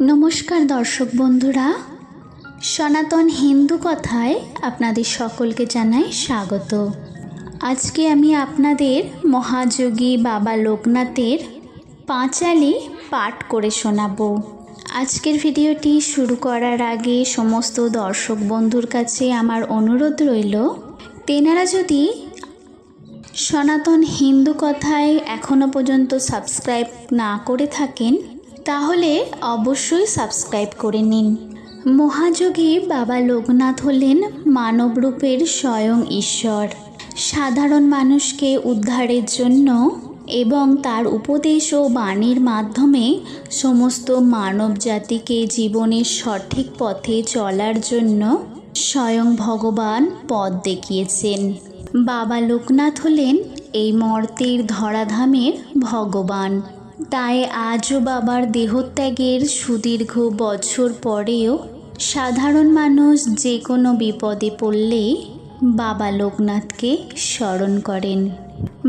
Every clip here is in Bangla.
নমস্কার দর্শক বন্ধুরা। সনাতন হিন্দু কথায় আপনাদের সকলকে জানাই স্বাগত। আজকে আমি আপনাদের মহাযোগী বাবা লোকনাথের পাঁচালি পাঠ করে শোনাবো। আজকের ভিডিওটি শুরু করার আগে সমস্ত দর্শক বন্ধুর কাছে আমার অনুরোধ রইল, তেনারা যদি সনাতন হিন্দু কথায় এখনও পর্যন্ত সাবস্ক্রাইব না করে থাকেন তাহলে অবশ্যই সাবস্ক্রাইব করে নিন। মহাযোগী বাবা লোকনাথ হলেন মানবরূপের স্বয়ং ঈশ্বর। সাধারণ মানুষকে উদ্ধারের জন্য এবং তার উপদেশ ও বাণীর মাধ্যমে সমস্ত মানব জাতিকে জীবনের সঠিক পথে চলার জন্য স্বয়ং ভগবান পথ দেখিয়েছেন। বাবা লোকনাথ হলেন এই মর্তের ধরাধামের ভগবান। তাই আজও বাবার দেহত্যাগের সুদীর্ঘ বছর পরেও সাধারণ মানুষ যে কোনো বিপদে পড়লে বাবা লোকনাথকে স্মরণ করেন।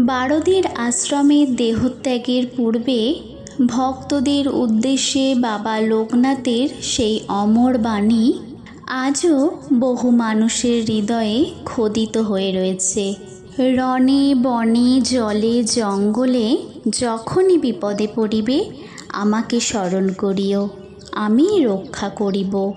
বারদির আশ্রমে দেহত্যাগের পূর্বে ভক্তদের উদ্দেশ্যে বাবা লোকনাথের সেই অমর বাণী আজও বহু মানুষের হৃদয়ে খোদিত হয়ে রয়েছে। রণে বনে জলে জঙ্গলে যখনই বিপদে পড়িবে, আমাকে স্মরণ করিও, আমি রক্ষা করিব।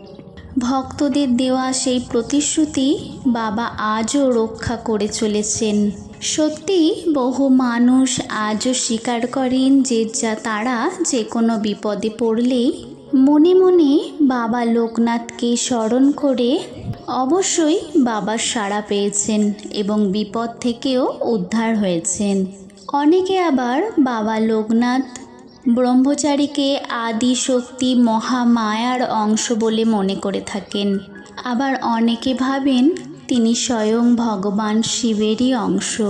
ভক্তদের দেওয়া সেই প্রতিশ্রুতি বাবা আজও রক্ষা করে চলেছেন। সত্যি বহু মানুষ আজও স্বীকার করেন যে যা তারা যে কোনো বিপদে পড়লেই মনে মনে বাবা লোকনাথকে স্মরণ করে অবশ্যই বাবার সাড়া পেয়েছেন এবং বিপদ থেকেও উদ্ধার হয়েছেন। অনেকে আবার বাবা লোকনাথ ব্রহ্মচারীকে আদি শক্তি মহামায়ার অংশ বলে মনে করে থাকেন। আবার অনেকে ভাবেন তিনি স্বয়ং ভগবান শিবেরই অংশ।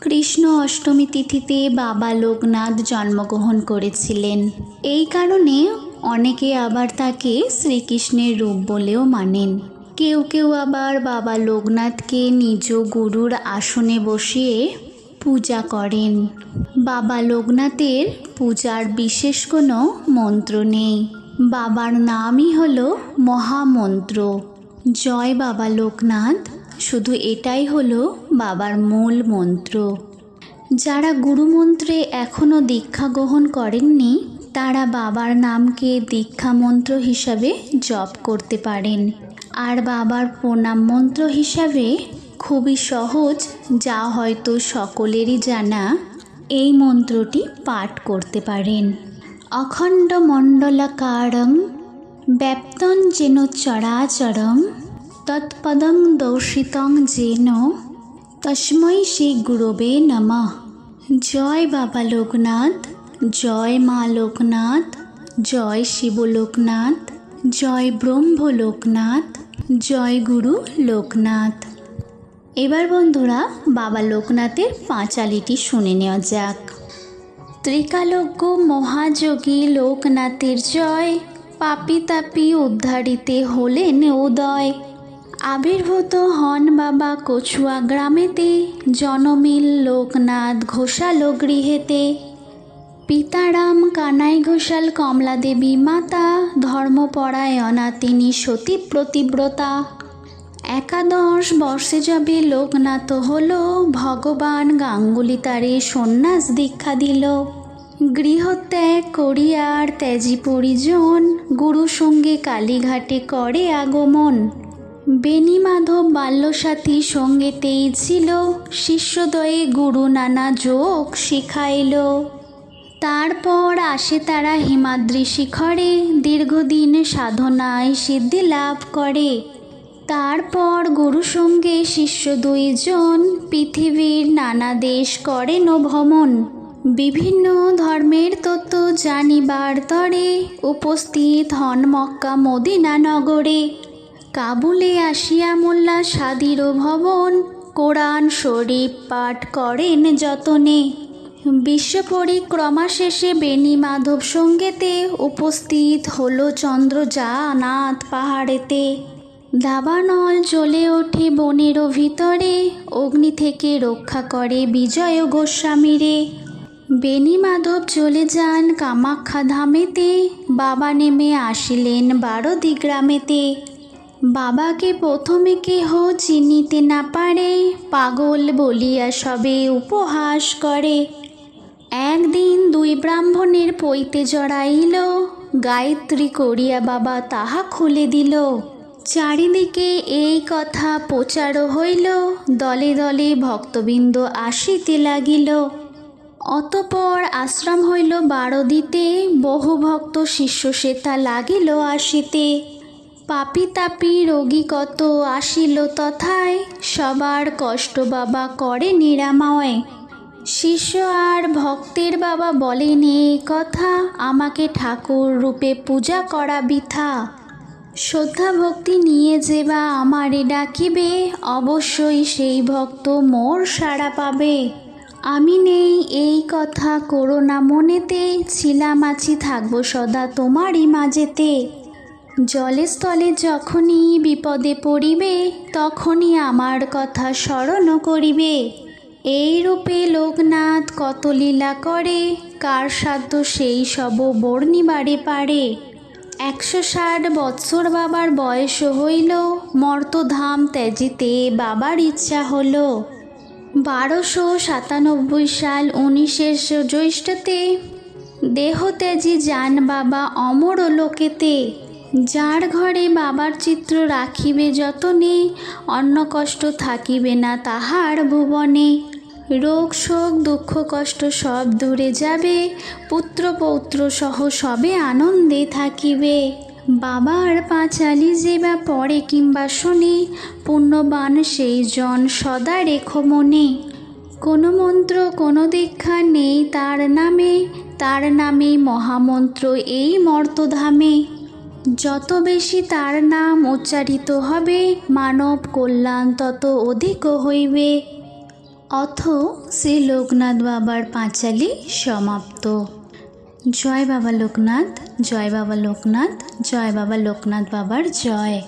কৃষ্ণ অষ্টমী তিথিতে বাবা লোকনাথ জন্মগ্রহণ করেছিলেন। এই কারণে অনেকে আবার তাকে শ্রীকৃষ্ণের রূপ বলেও মানেন। কেউ কেউ আবার বাবা লোকনাথকে নিজ গুরুর আসনে বসিয়ে পূজা করেন। বাবা লোকনাথের পূজার বিশেষ কোনো মন্ত্র নেই। বাবার নামই হলো মহামন্ত্র। জয় বাবা লোকনাথ। শুধু এটাই হলো বাবার মূল মন্ত্র। যারা গুরুমন্ত্রে এখনও দীক্ষা গ্রহণ করেননি, তারা বাবার নামকে দীক্ষা মন্ত্র হিসাবে জপ করতে পারেন। আর বাবার প্রণাম মন্ত্র হিসাবে খুবই সহজ, যা হয়তো সকলেরই জানা। এই মন্ত্রটি পাঠ করতে পারেন। অখণ্ড মণ্ডলাকারং ব্যাপ্তং যেন চরাচরং, তৎপদং দর্শিতং যেন তস্মৈ শ্রী গুরবে নমঃ। জয় বাবা লোকনাথ, জয় মা লোকনাথ, জয় শিবলোকনাথ জয় ব্রহ্ম লোকনাথ। জয় গুরু লোকনাথ। এবার বন্ধুরা, বাবা লোকনাথের পাঁচালিটি শুনে নেওয়া যাক। ত্রিকালজ্ঞ মহাযোগী লোকনাথের জয়, পাপি তাপি উদ্ধারিতে হলেন উদয়। আবির্ভূত হন বাবা কছুয়া গ্রামেতে, জনমিল লোকনাথ ঘোষাল গৃহেতে। পিতারাম কানাই ঘোষাল কমলা দেবী মাতা ধর্মপরায়ণা তিনি সতী প্রতিব্রতা একাদশ বর্ষে যাবে লোকনাথ হল, ভগবান গাঙ্গুলি তারে সন্ন্যাস দীক্ষা দিল। গৃহত্যাগ করিয়ার ত্যাজি পরিজন, গুরু সঙ্গে কালীঘাটে করে আগমন। বেণী মাধব বাল্যসাথী সঙ্গেতেই ছিল শিষ্যদয়ে গুরু নানা যোগ শিখাইল। তারপর আসে তারা হিমাদ্রি শিখরে, দীর্ঘদিন সাধনায় সিদ্ধি লাভ করে। তারপর গুরু সঙ্গে শিষ্য দুইজন পৃথিবীর নানা দেশ করেন ভ্রমণ। বিভিন্ন ধর্মের তত্ত্ব জানিবার তরে উপস্থিত হন মক্কা মদিনা নগরে। কাবুলে আসিয়া মোল্লা সাদির ভবন কোরআন শরীফ পাঠ করেন যতনে। বিশ্ব পরিক্রমা শেষে বেণী মাধব সঙ্গেতে উপস্থিত হলো চন্দ্রজানাথ পাহাড়েতে। দাবানল জ্বলে ওঠে বনেরও ভিতরে, অগ্নি থেকে রক্ষা করে বিজয় গোস্বামীরে। বেনি মাধব চলে যান কামাখ্যা ধামেতে, বাবা নেমে আসিলেন বারদি গ্রামেতে। বাবাকে প্রথমে কেহ চিনিতে না পারে, পাগল বলিয়া সবে উপহাস করে। একদিন দুই ব্রাহ্মণের পৈতে জড়াইল, গায়ত্রী করিয়া বাবা তাহা খুলে দিল। চারিদিকে এই কথা প্রচারও হইল, দলে দলে ভক্তবৃন্দ আসিতে লাগিল। অতপর আশ্রম হইল বারোদিতে, বহু ভক্ত শিষ্য শ্বেতা লাগিল আসিতে। পাপি তাপি রোগী কত আসিল তথায়, সবার কষ্ট বাবা করে নিরাময়। শিষ্য আর ভক্তের বাবা বলেন এই কথা আমাকে ঠাকুর রূপে পূজা করা বৃথা। শ্রদ্ধা ভক্তি নিয়ে যে বা আমারে ডাকিবে, অবশ্যই সেই ভক্ত মোর সাড়া পাবে। আমি নেই, এই কথা করো না মনেতে ছিলাম আছি থাকব সদা তোমারই মাঝেতে। জলে স্থলে যখনই বিপদে পড়িবে, তখনই আমার কথা স্মরণ করিবে। এই রূপে লোকনাথ কত লীলা করে, কার সাধ্য সেই সব বর্ণিবারে পারে একশো ষাট বৎসর বাবার বয়স হইল, মর্তধাম ত্যাজিতে বাবার ইচ্ছা হলো। বারোশো সাতানব্বই সাল উনিশের জ্যৈষ্ঠতে দেহত্যাজি যান বাবা অমর লোকেতে। যার ঘরে বাবার চিত্র রাখিবে যতনে অন্ন কষ্ট থাকিবে না তাহার ভুবনে। রোগ, শোক, দুঃখ, কষ্ট সব দূরে যাবে। পুত্র, পৌত্র সহ সবে আনন্দে থাকিবে। বাবার পাঁচালি যে বা কিংবা শোনে, পুণ্যবান সেই জন সদা রেখো মনে। কোনো মন্ত্র, কোনো দীক্ষা নেই তার নামে তার নামে মহামন্ত্র এই মর্তধামে। যত বেশি তার নাম উচ্চারিত হবে, মানব কল্যাণ তত অধিক হইবে। অথ শ্রী লোকনাথ বাবার পাঁচালি সমাপ্ত। জয় বাবা লোকনাথ, জয় বাবা লোকনাথ, জয় বাবা লোকনাথ বাবার জয়।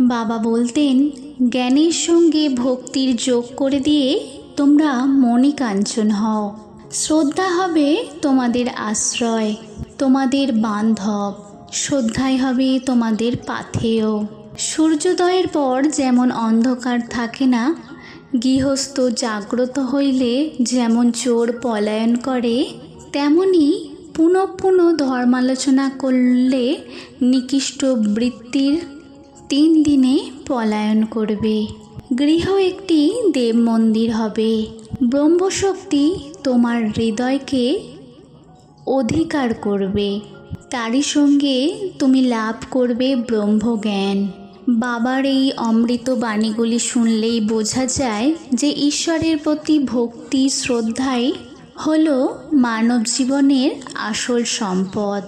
বাবা বলতেন, জ্ঞানের সঙ্গে ভক্তির যোগ করে দিয়ে তোমরা মণি কাঞ্চন হও। শ্রদ্ধা হবে তোমাদের আশ্রয়, তোমাদের বান্ধব। শ্রদ্ধাই হবে তোমাদের পাথেয়। সূর্যোদয়ের পর যেমন অন্ধকার থাকে না গৃহস্থ জাগ্রত হইলে যেমন চোর পলায়ন করে, তেমনি পুনঃ পুনঃ ধর্মালোচনা করলে নিকৃষ্ট বৃত্তির তিন দিনে পলায়ন করবে। গৃহ একটি দেব মন্দির হবে। ব্রহ্মশক্তি তোমার হৃদয়কে অধিকার করবে। তারই সঙ্গে তুমি লাভ করবে ব্রহ্মজ্ঞান। বাবার এই অমৃত বাণীগুলি শুনলেই বোঝা যায় যে ঈশ্বরের প্রতি ভক্তি, শ্রদ্ধাই হল মানব জীবনের আসল সম্পদ।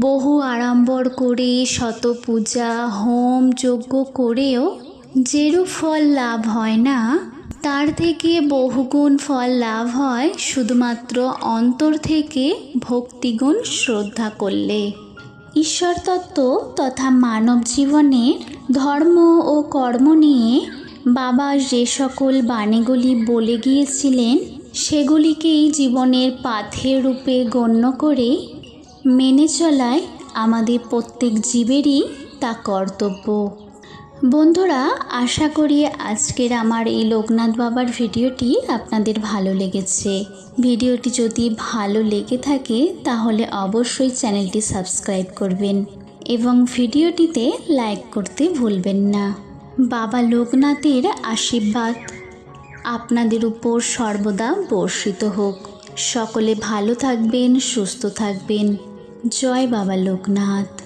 বহু আড়ম্বর করে, শত পূজা, হোম যজ্ঞ করেও যেরূপ ফল লাভ হয় না, তার থেকে বহুগুণ ফল লাভ হয় শুধুমাত্র অন্তর থেকে ভক্তিগুণ শ্রদ্ধা করলে। ঈশ্বর তত্ত্ব তথা মানব জীবনের ধর্ম ও কর্ম নিয়ে বাবা যে সকল বাণীগুলি বলে গিয়েছিলেন, সেগুলিকেই জীবনের পাথের রূপে গণ্য করে মেনে চলায় আমাদের প্রত্যেক জীবেরই তা কর্তব্য। বন্ধুরা, আশা করি আজকের আমার এই লোকনাথ বাবার ভিডিওটি আপনাদের ভালো লেগেছে। ভিডিওটি যদি ভালো লেগে থাকে, তাহলে অবশ্যই চ্যানেলটি সাবস্ক্রাইব করবেন। এবং ভিডিওটিতে লাইক করতে ভুলবেন না। বাবা লোকনাথের আশীর্বাদ। আপনাদের উপর সর্বদা বর্ষিত হোক। সকলে ভালো থাকবেন, সুস্থ থাকবেন। জয় বাবা লোকনাথ।